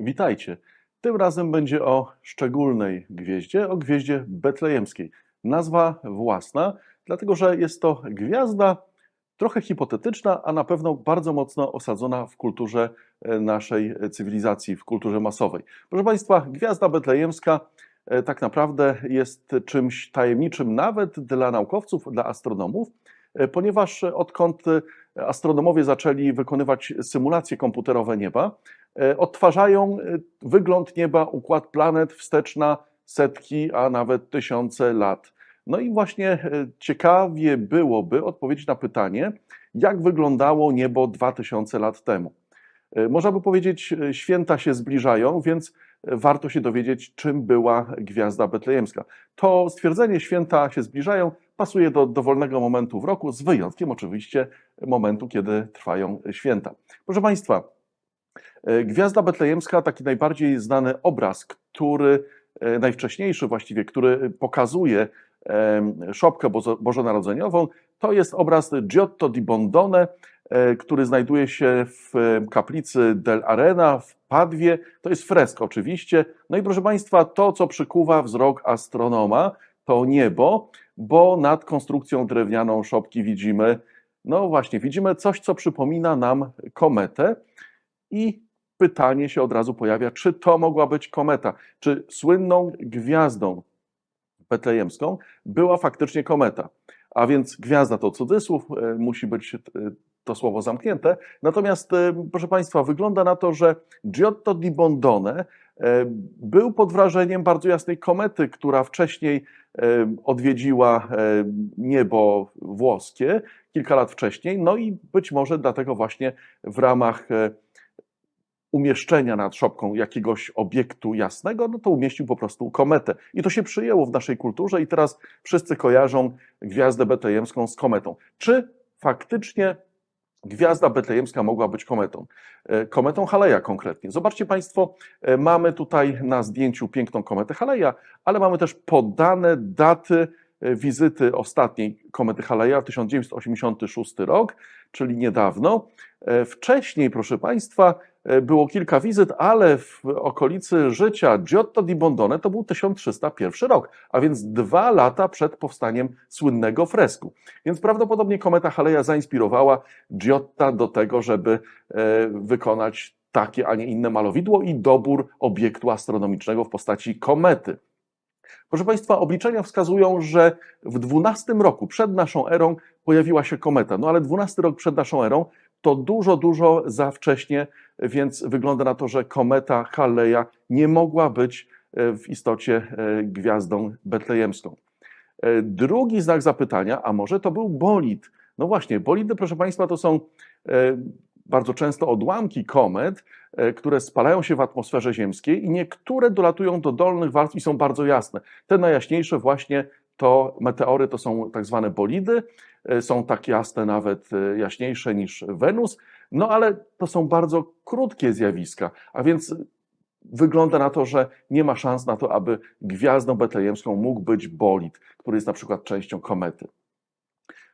Witajcie. Tym razem będzie o szczególnej gwieździe, o gwieździe betlejemskiej. Nazwa własna, dlatego że jest to gwiazda trochę hipotetyczna, a na pewno bardzo mocno osadzona w kulturze e, naszej cywilizacji, w kulturze masowej. Proszę Państwa, gwiazda betlejemska e, tak naprawdę jest czymś tajemniczym nawet dla naukowców, dla astronomów, e, ponieważ odkąd astronomowie zaczęli wykonywać symulacje komputerowe nieba, odtwarzają wygląd nieba, układ planet wstecz na setki, a nawet tysiące lat. No i właśnie ciekawie byłoby odpowiedzieć na pytanie, jak wyglądało niebo 2000 lat temu. Można by powiedzieć, święta się zbliżają, więc warto się dowiedzieć, czym była gwiazda betlejemska. To stwierdzenie święta się zbliżają pasuje do dowolnego momentu w roku, z wyjątkiem oczywiście momentu, kiedy trwają święta. Proszę Państwa, Gwiazda Betlejemska, taki najbardziej znany obraz, który najwcześniejszy właściwie, który pokazuje szopkę bożonarodzeniową, to jest obraz Giotto di Bondone, który znajduje się w kaplicy del Arena w Padwie. To jest fresk oczywiście. No i proszę Państwa, to co przykuwa wzrok astronoma, to niebo, bo nad konstrukcją drewnianą szopki widzimy, no właśnie, widzimy coś, co przypomina nam kometę i pytanie się od razu pojawia, czy to mogła być kometa, czy słynną gwiazdą betlejemską była faktycznie kometa. A więc gwiazda to cudzysłów, e, musi być e, to słowo zamknięte. Natomiast, e, proszę Państwa, wygląda na to, że Giotto di Bondone był pod wrażeniem bardzo jasnej komety, która wcześniej odwiedziła niebo włoskie kilka lat wcześniej. No i być może dlatego właśnie w ramach umieszczenia nad szopką jakiegoś obiektu jasnego, no to umieścił po prostu kometę. I to się przyjęło w naszej kulturze i teraz wszyscy kojarzą gwiazdę betlejemską z kometą. Czy faktycznie gwiazda betlejemska mogła być kometą? E, kometą Haleja konkretnie. Zobaczcie Państwo, e, mamy tutaj na zdjęciu piękną kometę Haleja, ale mamy też podane daty e, wizyty ostatniej komety Haleja, 1986 rok, czyli niedawno. Wcześniej, proszę Państwa, było kilka wizyt, ale w okolicy życia Giotto di Bondone to był 1301 rok, a więc dwa lata przed powstaniem słynnego fresku. Więc prawdopodobnie kometa Haleja zainspirowała Giotta do tego, żeby e, wykonać takie, a nie inne malowidło i dobór obiektu astronomicznego w postaci komety. Proszę Państwa, obliczenia wskazują, że w XII roku przed naszą erą pojawiła się kometa. No ale XII rok przed naszą erą to dużo, dużo za wcześnie, więc wygląda na to, że kometa Halleja nie mogła być e, w istocie e, gwiazdą betlejemską. E, drugi znak zapytania, a może to był bolid? No właśnie, bolidy, proszę Państwa, to są bardzo często odłamki komet, które spalają się w atmosferze ziemskiej i niektóre dolatują do dolnych warstw i są bardzo jasne. Te najjaśniejsze właśnie to meteory to są tak zwane bolidy, e, są tak jasne, nawet e, jaśniejsze niż Wenus, no ale to są bardzo krótkie zjawiska, a więc wygląda na to, że nie ma szans na to, aby gwiazdą betlejemską mógł być bolid, który jest na przykład częścią komety.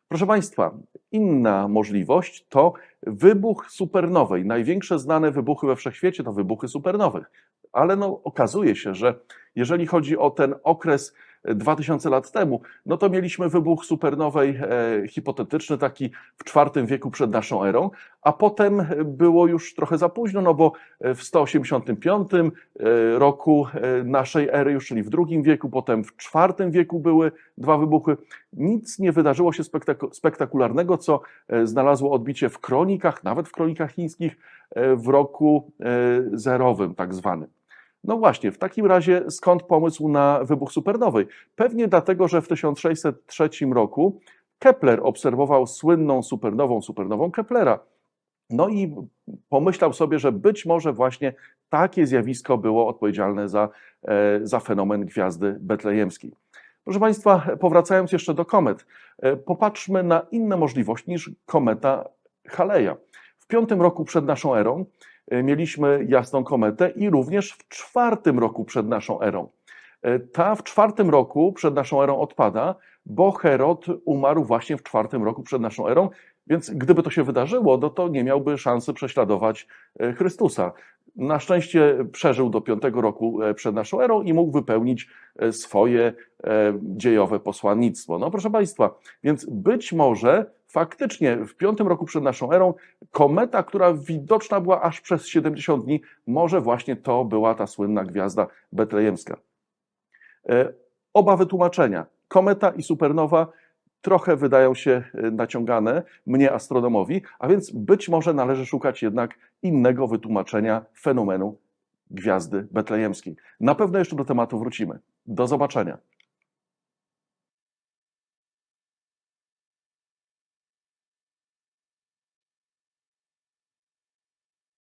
Proszę Państwa, inna możliwość to wybuch supernowej. Największe znane wybuchy we wszechświecie to wybuchy supernowych. Ale no, okazuje się, że jeżeli chodzi o ten okres 2000 lat temu, no to mieliśmy wybuch supernowej e, hipotetyczny, taki w IV wieku przed naszą erą, a potem było już trochę za późno, no bo w 185 e, roku e, naszej ery, już czyli w II wieku, potem w IV wieku były dwa wybuchy. Nic nie wydarzyło się spektakularnego, co e, znalazło odbicie w kronikach, nawet w kronikach chińskich, e, w roku e, zerowym, tak zwanym. No właśnie, w takim razie skąd pomysł na wybuch supernowej? Pewnie dlatego, że w 1603 roku Kepler obserwował słynną supernową, supernową Keplera. No i pomyślał sobie, że być może właśnie takie zjawisko było odpowiedzialne za, e, za fenomen gwiazdy betlejemskiej. Proszę Państwa, powracając jeszcze do komet, e, popatrzmy na inne możliwości niż kometa Haleja. W piątym roku przed naszą erą mieliśmy jasną kometę i również w czwartym roku przed naszą erą. E, ta w czwartym roku przed naszą erą odpada, bo Herod umarł właśnie w czwartym roku przed naszą erą, więc gdyby to się wydarzyło, no to nie miałby szansy prześladować e, Chrystusa. Na szczęście przeżył do piątego roku e, przed naszą erą i mógł wypełnić e, swoje e, dziejowe posłannictwo. No proszę Państwa, więc być może faktycznie w piątym roku przed naszą erą kometa, która widoczna była aż przez 70 dni, może właśnie to była ta słynna gwiazda betlejemska. E, Oba wytłumaczenia, kometa i supernowa, trochę wydają się e, naciągane mnie, astronomowi, a więc być może należy szukać jednak innego wytłumaczenia fenomenu gwiazdy betlejemskiej. Na pewno jeszcze do tematu wrócimy. Do zobaczenia.